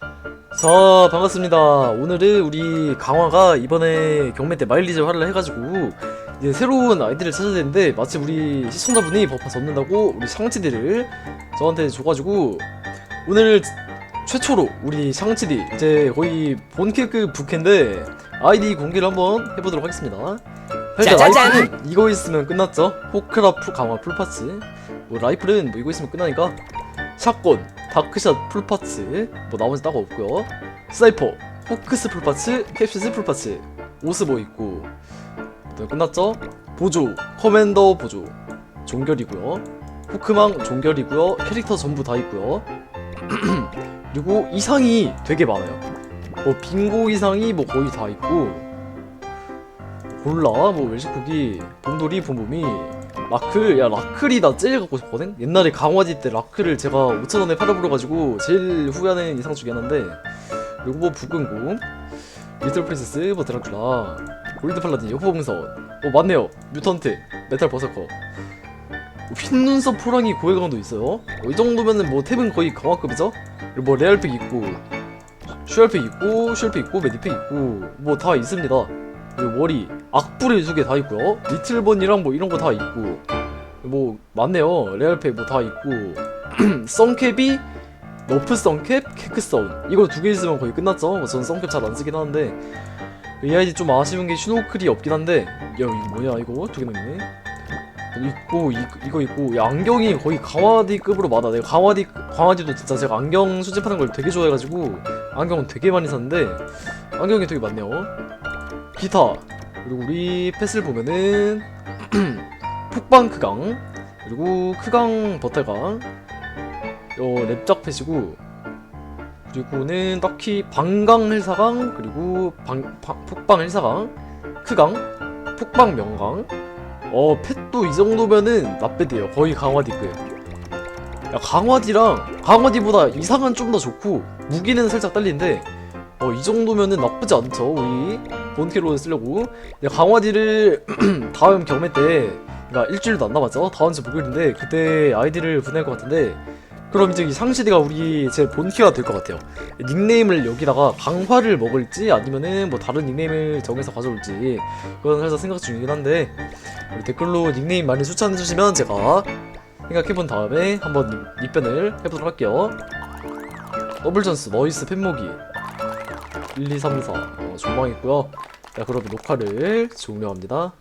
자 반갑습니다. 오늘은 우리 강화가 이번에 경매 때 마일리지 활을 해가지고 이제 새로운 아이디를 찾아야 되는데 마침 우리 시청자분이 버퍼 접는다고 우리 샹치디를 저한테 줘가지고 오늘 최초로 우리 샹치디 이제 거의 본캐급 부캐인데 아이디 공개를 한번 해보도록 하겠습니다. 일단! 라이플은 이거 있으면 끝났죠? 호크라 풀 강화 풀파츠. 뭐 라이플은 뭐 이거 있으면 끝나니까 샷건, 다크샷 풀파츠. 뭐 나머지 따가 없고요. 스나이퍼, 포크스 풀파츠, 캡시스 풀파츠. 오스 뭐 있고. 네, 끝났죠? 보조, 커맨더 보조. 종결이고요. 호크망 종결이고요. 캐릭터 전부 다 있고요. 그리고 이상이 되게 많아요. 뭐 빙고 이상이 뭐 거의 다 있고. 골라 뭐 웰시쿠기 봄돌이 봄봄이 라클 야 라클이 나 제일 갖고 싶거든? 옛날에 강화디 때 라클을 제가 5천원에 팔아버려가지고 제일 후회하는 이상 중에 하나인데 그리고 뭐 붉은 곰 리틀 프린세스 뭐 드라큘라 골드 팔라딘 여포 봉선. 어 맞네요. 뮤턴트 메탈 버서커. 어, 흰 눈썹 호랑이 고해강도 있어요? 어, 이 정도면은 뭐 탭은 거의 강화급이죠? 그리고 뭐 레알팩 있고 슈얼팩 있고 슈얼팩 있고 메디팩 있고 뭐 다 있습니다 머리 악불의 두개 다 있고요. 리틀번이랑 뭐 이런 거 다 있고. 뭐 많네요. 레알팩 뭐 다 있고. 썬캡이 너프 썬캡 케크 썬. 이거 두 개 있으면 거의 끝났죠. 뭐 저는 썬캡 잘 안 쓰긴 하는데. 이 아이디 좀 아쉬운 게 슈노클이 없긴 한데. 야 이거 뭐냐 이거? 두개 넘네. 있고 이, 이거 있고. 야 안경이 거의 강화디급으로 많아. 내가 강화디 강화디도 진짜 제가 안경 수집하는 걸 되게 좋아해가지고 안경은 되게 많이 샀는데 안경이 되게 많네요 기타 그리고 우리 펫을 보면은 폭방 크강 그리고 크강 버탈강 어 랩작 펫이고 그리고는 딱히 방강 헬사강 그리고 방, 방- 폭방 헬사강 크강 폭방 명강. 어 펫도 이 정도면은 나빼드예요. 거의 강화디급 야 강화디랑 강화디보다 이상은 좀 더 좋고 무기는 살짝 딸리는데 어 이 정도면은 나쁘지 않죠 우리 본캐로 쓰려고. 근데 강화디를 다음 경매 때 그러니까 일주일도 안 남았죠 다음 주 목요일인데 그때 아이디를 보낼 것 같은데. 그럼 이제 이 상시디가 우리 제 본캐가 될 것 같아요. 닉네임을 여기다가 강화를 먹을지 아니면은 뭐 다른 닉네임을 정해서 가져올지 그건 살짝 생각 중이긴 한데 우리 댓글로 닉네임 많이 추천해 주시면 제가 생각해본 다음에 한번 입변을 해보도록 할게요. 더블 전스 너이스 팬모기 1, 2, 3, 4 어, 조망했고요 자 그럼 녹화를 종료합니다